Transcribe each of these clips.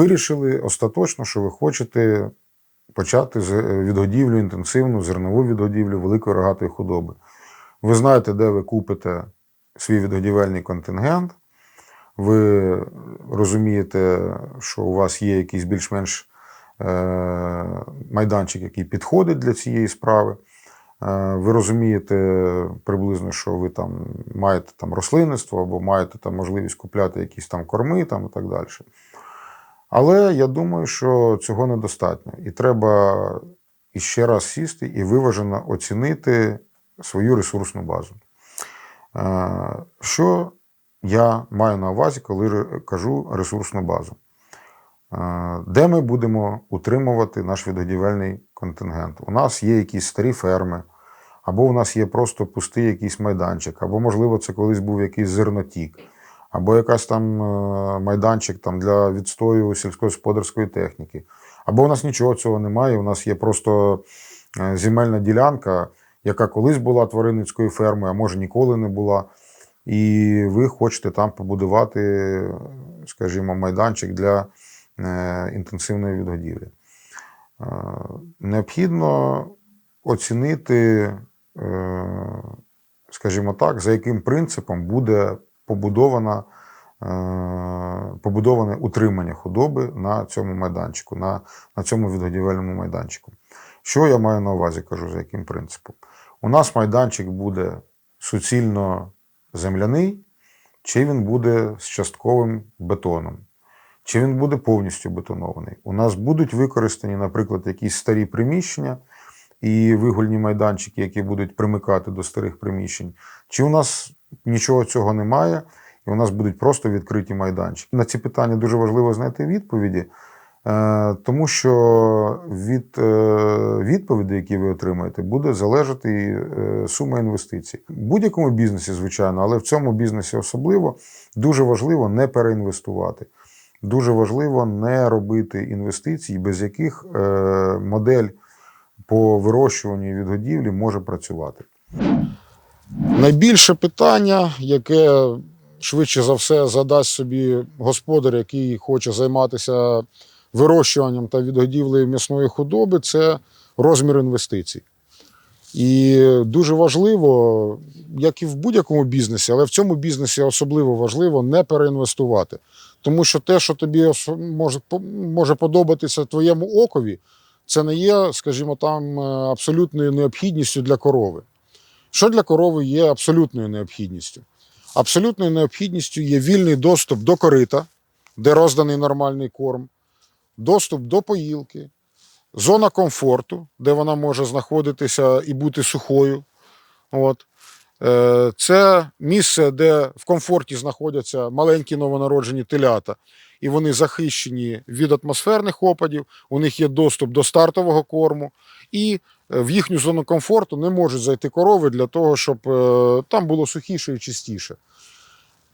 вирішили остаточно, що ви хочете почати е, відгодівлю інтенсивну, зернову відгодівлю великої рогатої худоби. Ви знаєте, де ви купите свій відгодівельний контингент. Ви розумієте, що у вас є якийсь більш-менш е, майданчик, який підходить для цієї справи. Е, Ви розумієте приблизно, що ви там маєте там рослинництво або маєте там можливість купляти якісь там корми там, і так далі. Але я думаю, що цього недостатньо. І треба іще раз сісти і виважено оцінити свою ресурсну базу. Е, Що я маю на увазі, коли кажу ресурсну базу? Е, Де ми будемо утримувати наш відгодівельний контингент? У нас є якісь старі ферми, або у нас є просто пустий якийсь майданчик, або, можливо, це колись був якийсь зернотік, або якась там е, майданчик там, для відстою сільськогосподарської техніки. Або у нас нічого цього немає, у нас є просто е, земельна ділянка, яка колись була тваринницькою фермою, а може ніколи не була. І ви хочете там побудувати, скажімо, майданчик для е, інтенсивної відгодівлі. Необхідно оцінити, скажімо так, за яким принципом буде побудована, е, побудоване утримання худоби на цьому майданчику, на, на цьому відгодівельному майданчику. Що я маю на увазі, кажу, за яким принципом? У нас майданчик буде суцільно земляний, чи він буде з частковим бетоном, чи він буде повністю бетонований. У нас будуть використані, наприклад, якісь старі приміщення і вигульні майданчики, які будуть примикати до старих приміщень, чи у нас нічого цього немає, і у нас будуть просто відкриті майданчики. На ці питання дуже важливо знайти відповіді. Е, Тому що від е, відповідей, які ви отримаєте, буде залежати е, сума інвестицій. В будь-якому бізнесі, звичайно, але в цьому бізнесі особливо дуже важливо не переінвестувати. Дуже важливо не робити інвестицій, без яких модель по вирощуванню і відгодівлі може працювати. Найбільше питання, яке швидше за все задасть собі господар, який хоче займатися вирощуванням та відгодівлею м'ясної худоби, це розмір інвестицій. І дуже важливо, як і в будь-якому бізнесі, але в цьому бізнесі особливо важливо не переінвестувати. Тому що те, що тобі може, подобатися твоєму окові, це не є, скажімо, там е, абсолютною необхідністю для корови. Що для корови є абсолютною необхідністю? Абсолютною необхідністю є вільний доступ до корита, де розданий нормальний корм, доступ до поїлки, зона комфорту, де вона може знаходитися і бути сухою. От. Е, Це місце, де в комфорті знаходяться маленькі новонароджені телята, і вони захищені від атмосферних опадів, у них є доступ до стартового корму, і в їхню зону комфорту не можуть зайти корови для того, щоб е, там було сухіше і чистіше.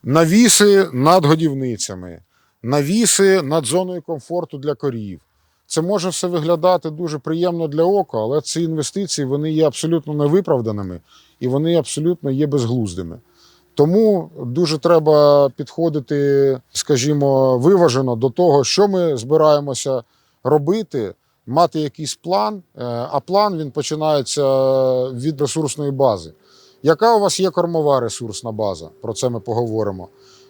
Навіси над годівницями, навіси над зоною комфорту для корів. Це може все виглядати дуже приємно для ока, але ці інвестиції вони є абсолютно невиправданими і вони абсолютно є безглуздими. Тому дуже треба підходити, скажімо, виважено до того, що ми збираємося робити, мати якийсь план. е, А план він починається від ресурсної бази. Яка у вас є кормова ресурсна база? Про це ми поговоримо.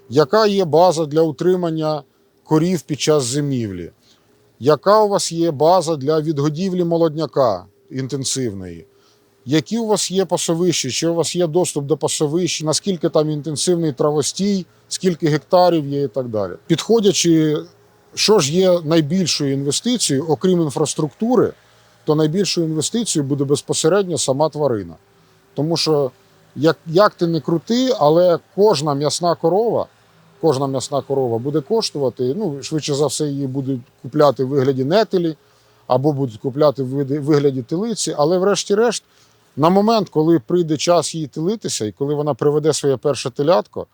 Яка є база для утримання корів під час зимівлі? Яка у вас є база для відгодівлі молодняка інтенсивної? Які у вас є пасовища? Чи у вас є доступ до пасовищ? Наскільки там інтенсивний травостій, скільки гектарів є і так далі? Підходячи, що ж є найбільшою інвестицією, окрім інфраструктури, то найбільшою інвестицією буде безпосередньо сама тварина. Тому що, як, як ти не крути, але кожна м'ясна корова, кожна м'ясна корова буде коштувати, ну, швидше за все, її будуть купляти в вигляді нетелі, або будуть купляти в вигляді телиці, але врешті-решт, на момент, коли прийде час її телитися, і коли вона приведе своє перше телятко,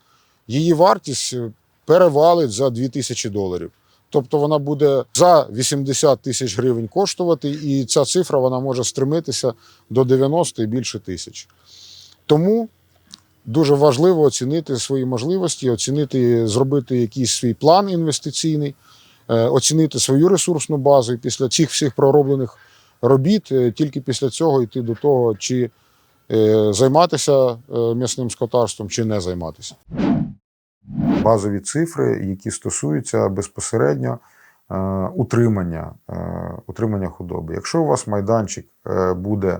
її вартість е, перевалить за 2000 доларів. Тобто вона буде за 80 тисяч гривень коштувати, і ця цифра вона може стремитися до 90 і більше тисяч. Тому дуже важливо оцінити свої можливості, оцінити, зробити якийсь свій план інвестиційний, е, оцінити свою ресурсну базу і після цих всіх пророблених робіт, е, тільки після цього йти до того, чи е, займатися м'ясним скотарством, чи не займатися. Базові цифри, які стосуються безпосередньо е, утримання, е, утримання худоби. Якщо у вас майданчик е, буде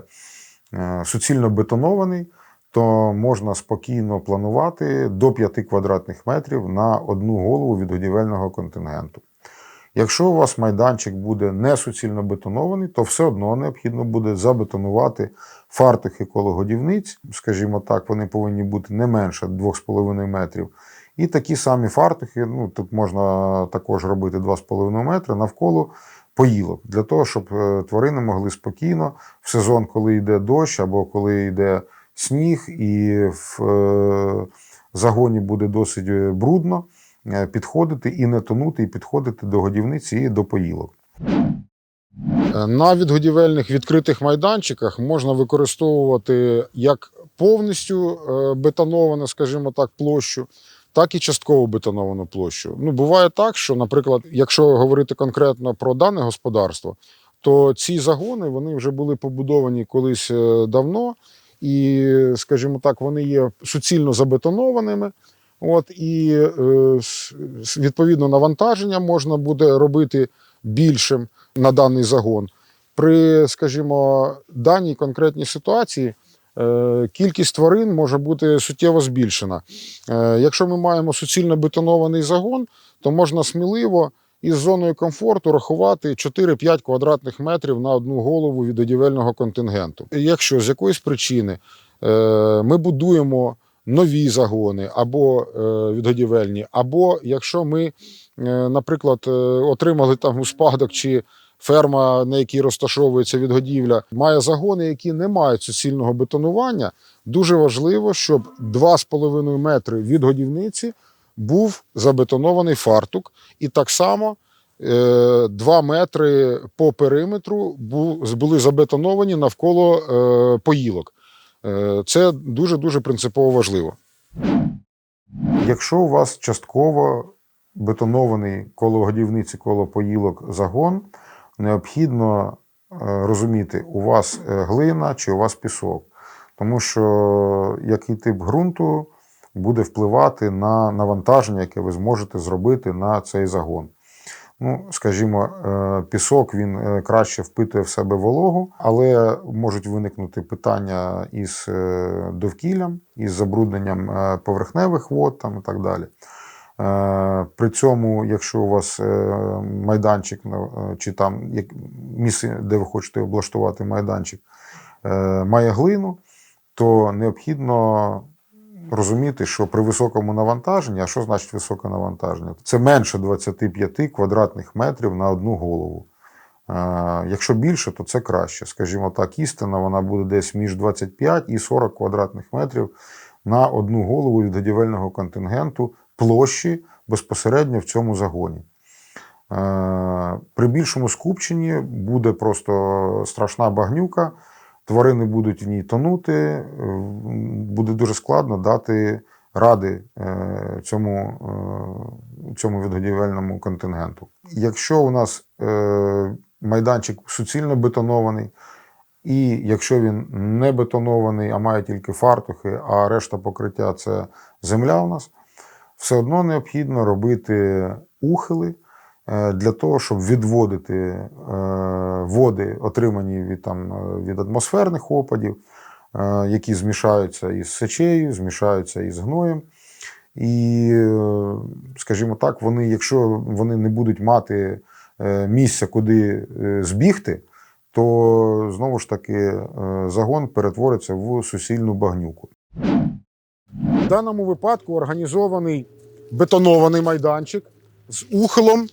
суцільно бетонований, то можна спокійно планувати до 5 квадратних метрів на одну голову від годівельного контингенту. Якщо у вас майданчик буде не суцільно бетонований, то все одно необхідно буде забетонувати фартухи коло годівниць, скажімо так, вони повинні бути не менше 2,5 метрів. І такі самі фартухи, ну тут можна також робити 2,5 метри навколо поїлок, для того, щоб е, тварини могли спокійно в сезон, коли йде дощ або коли йде сніг, і в е, загоні буде досить е, брудно, підходити і не тонути, і підходити до годівниці і до поїлок. На відгодівельних відкритих майданчиках можна використовувати як повністю бетоновану, скажімо так, площу, так і частково бетоновану площу. Ну, буває так, що, наприклад, якщо говорити конкретно про дане господарство, то ці загони вони вже були побудовані колись е, давно, і, скажімо так, вони є суцільно забетонованими. От, і е, відповідно навантаження можна буде робити більшим на даний загон. При, скажімо, даній конкретній ситуації кількість тварин може бути суттєво збільшена. Е, Якщо ми маємо суцільно бетонований загон, то можна сміливо із зоною комфорту рахувати 4-5 квадратних метрів на одну голову від одівельного контингенту. Якщо з якоїсь причини е, ми будуємо нові загони або е, відгодівельні, або якщо ми, е, наприклад, е, отримали там у спадок чи ферма, на якій розташовується відгодівля, має загони, які не мають суцільного бетонування, дуже важливо, щоб 2,5 метри від годівниці був забетонований фартук, і так само. 2 метри по периметру були забетоновані навколо е, поїлок. Е, Це дуже дуже принципово важливо. Якщо у вас частково бетонований коло годівниці, коло поїлок загон, необхідно е, розуміти, у вас е, глина чи у вас пісок. Тому що який тип ґрунту буде впливати на навантаження, яке ви зможете зробити на цей загон. Ну, скажімо, е, пісок він краще впитує в себе вологу, але можуть виникнути питання із довкіллям, із забрудненням поверхневих вод там, і так далі. Е, При цьому, якщо у вас е, майданчик е, чи там місце, де ви хочете облаштувати майданчик, має глину, то необхідно розуміти, що при високому навантаженні, а що значить високе навантаження? Це менше 25 квадратних метрів на одну голову. Якщо більше, то це краще. Скажімо так, істина вона буде десь між 25 і 40 квадратних метрів на одну голову від годівельного контингенту площі безпосередньо в цьому загоні. Е, При більшому скупченні буде просто страшна багнюка, тварини будуть в ній тонути, е, буде дуже складно дати ради е, цьому, цьому відгодівельному контингенту. Якщо у нас майданчик суцільно бетонований, і якщо він не бетонований, а має тільки фартухи, а решта покриття це земля у нас, все одно необхідно робити ухили е, для того, щоб відводити е, води, отримані від, там, е, від атмосферних опадів, які змішаються із сечею, змішаються із гноєм. І, скажімо так, вони, якщо вони не будуть мати місця, куди збігти, то знову ж таки загон перетвориться в суцільну багнюку. В даному випадку організований бетонований майданчик з ухилом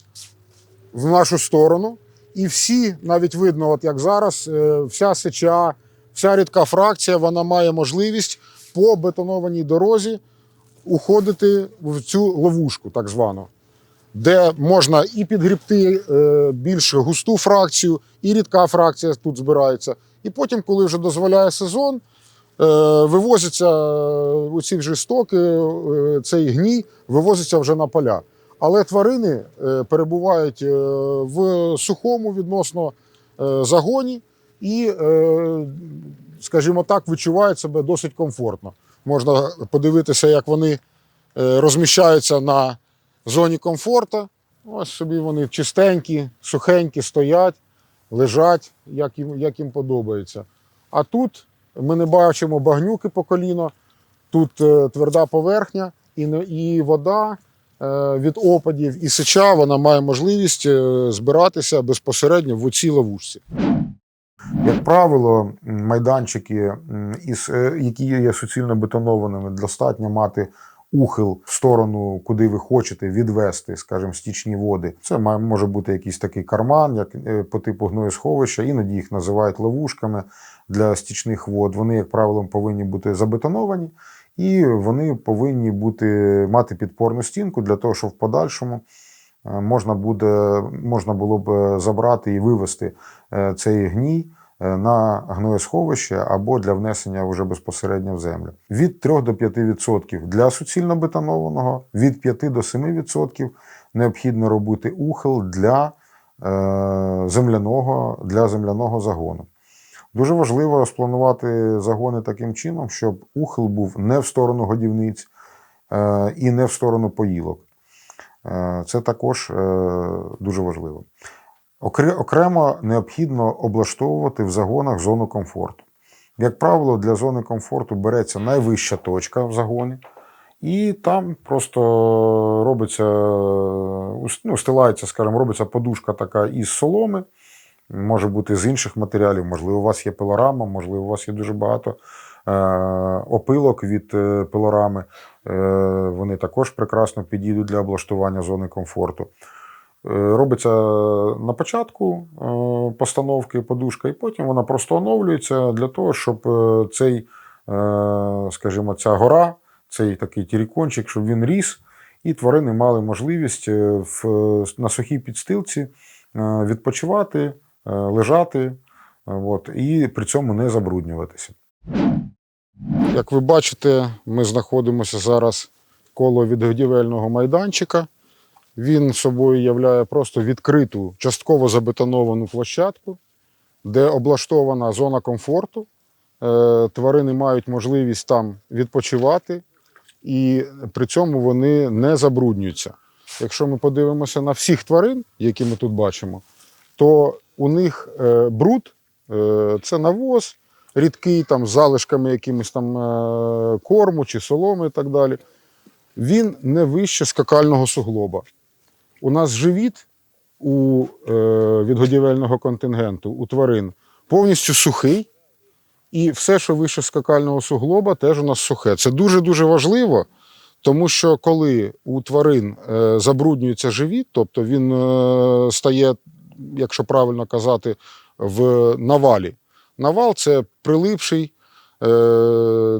в нашу сторону. І всі, навіть видно, от як зараз, е, вся сеча, вся рідка фракція, вона має можливість по бетонованій дорозі уходити в цю ловушку, так звану, де можна і підгрібти е, більш густу фракцію, і рідка фракція тут збирається. І потім, коли вже дозволяє сезон, е, вивозяться у ці вже стоки, е, цей гній вивозиться вже на поля. Але тварини е, перебувають е, в сухому відносно е, загоні і, е, скажімо так, відчувають себе досить комфортно. Можна подивитися, як вони е, розміщаються на зоні комфорту. Ось собі вони чистенькі, сухенькі, стоять, лежать, як їм, як їм подобається. А тут ми не бачимо багнюки по коліно, тут е, тверда поверхня і, і вода е, від опадів, і сеча вона має можливість е, збиратися безпосередньо в оцій ловушці. Як правило, майданчики, які є суцільно бетонованими, достатньо мати ухил в сторону, куди ви хочете відвести, скажімо, стічні води. Це може бути якийсь такий карман, як е, по типу гноєсховища, іноді їх називають ловушками для стічних вод. Вони, як правило, повинні бути забетоновані, і вони повинні бути мати підпорну стінку для того, щоб в подальшому е, можна буде можна було б е, забрати і вивести цей гній на гноєсховище або для внесення вже безпосередньо в землю. Від 3 до 5% для суцільно бетонованого, від 5 до 7% необхідно робити ухил для е, земляного, для земляного загону. Дуже важливо розпланувати загони таким чином, щоб ухил був не в сторону годівниць е, і не в сторону поїлок. Е, Це також е, дуже важливо. Окре- Окремо необхідно облаштовувати в загонах зону комфорту. Як правило, для зони комфорту береться найвища точка в загоні, і там просто робиться, ну, стилається, скажімо, робиться подушка така із соломи, може бути з інших матеріалів. Можливо, у вас є пилорама, можливо, у вас є дуже багато е, опилок від е, пилорами. Е, вони також прекрасно підійдуть для облаштування зони комфорту. Е, Робиться на початку е, постановки подушка, і потім вона просто оновлюється для того, щоб е, цей, скажімо, ця гора, цей такий тірікончик, щоб він ріс, і тварини мали можливість в, на сухій підстилці відпочивати, лежати, от, і при цьому не забруднюватися. Як ви бачите, ми знаходимося зараз коло відгодівельного майданчика. Він собою являє просто відкриту, частково забетоновану площадку, де облаштована зона комфорту. Е, Тварини мають можливість там відпочивати, і при цьому вони не забруднюються. Якщо ми подивимося на всіх тварин, які ми тут бачимо, то у них е, бруд е, це навоз рідкий, там, з залишками якимось там корму чи соломи і так далі. Він не вище скакального суглоба. У нас живіт у е, відгодівельного контингенту, у тварин, повністю сухий, і все, що вище скакального суглоба, теж у нас сухе. Це дуже-дуже важливо, тому що коли у тварин е, забруднюється живіт, тобто він е, стає, якщо правильно казати, в навалі. Навал це прилипший е,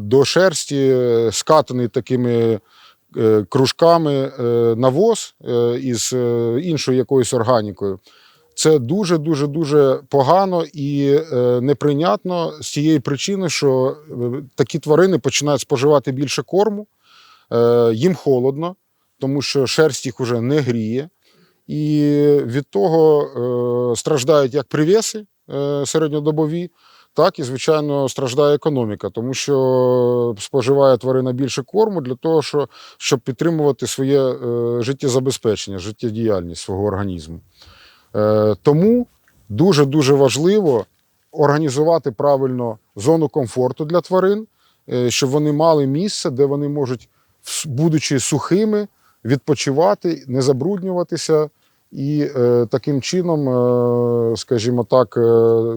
до шерсті, скатаний такими кружками е, навоз е, із е, іншою якоюсь органікою. Це дуже дуже дуже погано і е, неприйнятно з тієї причини, що е, такі тварини починають споживати більше корму, е, їм холодно, тому що шерсть їх уже не гріє, і від того е, страждають як привеси е, середньодобові, так і, звичайно, страждає економіка, тому що споживає тварина більше корму для того, що, щоб підтримувати своє е, життєзабезпечення, життєдіяльність свого організму. Е, тому дуже-дуже важливо організувати правильно зону комфорту для тварин, е, щоб вони мали місце, де вони можуть, будучи сухими, відпочивати, не забруднюватися. І е, таким чином, е, скажімо так, е,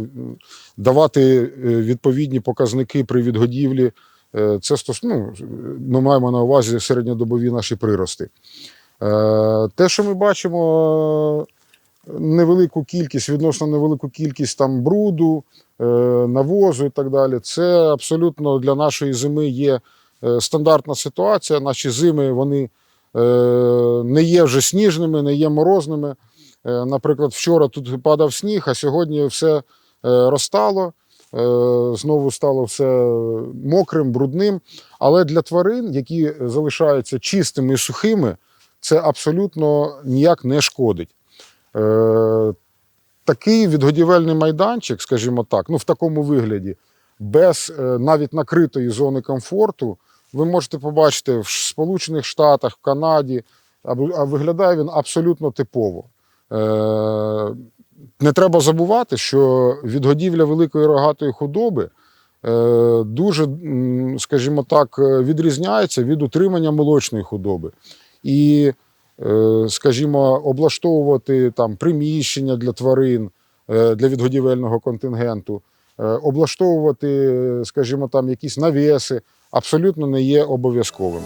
давати відповідні показники при відгодівлі. Це стос... ну, ми маємо на увазі середньодобові наші прирости. Те, що ми бачимо, невелику кількість, відносно невелику кількість там бруду, навозу і так далі, це абсолютно для нашої зими є стандартна ситуація. Наші зими вони не є вже сніжними, не є морозними. Е, Наприклад, вчора тут падав сніг, а сьогодні все е, розтало. Е, Знову стало все мокрим, брудним. Але для тварин, які залишаються чистими і сухими, це абсолютно ніяк не шкодить. Е, такий відгодівельний майданчик, скажімо так, ну в такому вигляді, без е, навіть накритої зони комфорту, ви можете побачити в Сполучених Штатах, в Канаді, а виглядає він абсолютно типово. Е, не треба забувати, що відгодівля великої рогатої худоби е, дуже, скажімо так, відрізняється від утримання молочної худоби. І, е, скажімо, облаштовувати там приміщення для тварин для відгодівельного контингенту, облаштовувати, скажімо, там якісь навіси абсолютно не є обов'язковим.